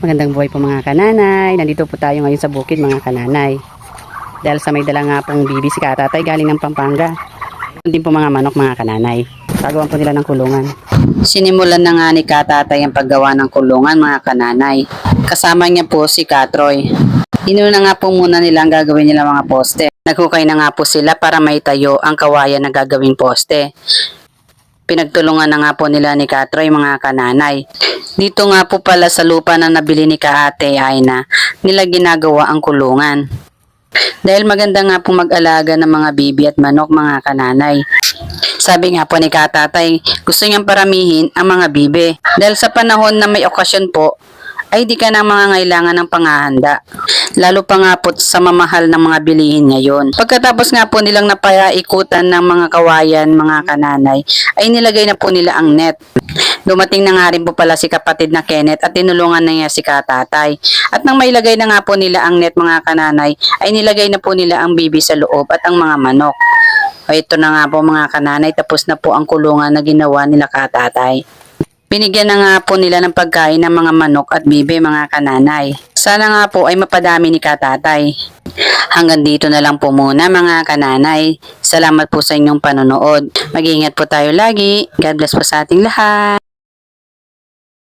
Magandang buhay po mga kananay. Nandito po tayo ngayon sa bukid mga kananay. Dahil sa may dala nga pong bibi si katatay galing ng Pampanga. Din po mga manok mga kananay. Gagawan po nila ng kulungan. Sinimulan na nga ni katatay ang paggawa ng kulungan mga kananay. Kasama niya po si Katroy. Inuna nga po muna nila ang gagawin nila mga poste. Naghukay na nga po sila para may tayo ang kawayan na gagawing poste. Pinagtulungan na nga po nila ni Katroy mga kananay. Dito nga po pala sa lupa na nabili ni Kaate ay na nila ginagawa ang kulungan. Dahil maganda nga po mag-alaga ng mga bibi at manok mga kananay. Sabi nga po ni Katatay, gusto niyang paramihin ang mga bibe. Dahil sa panahon na may okasyon po, ay di ka na mga ngailangan ng pangahanda. Lalo pa nga po sa mamahal ng mga bilihin ngayon. Pagkatapos nga po nilang napayaikutan ng mga kawayan, mga kananay, ay nilagay na po nila ang net. Dumating na nga rin po pala si kapatid na Kenneth at tinulungan na niya si katatay. At nang mailagay na nga po nila ang net mga kananay, ay nilagay na po nila ang bibi sa loob at ang mga manok. O ito na nga po mga kananay, tapos na po ang kulungan na ginawa nila katatay. Binigyan na nga po nila ng pagkain ng mga manok at bibe mga kananay. Sana nga po ay mapadami ni katatay. Hanggang dito na lang po muna mga kananay. Salamat po sa inyong panonood. Mag-ingat po tayo lagi. God bless po sa ating lahat.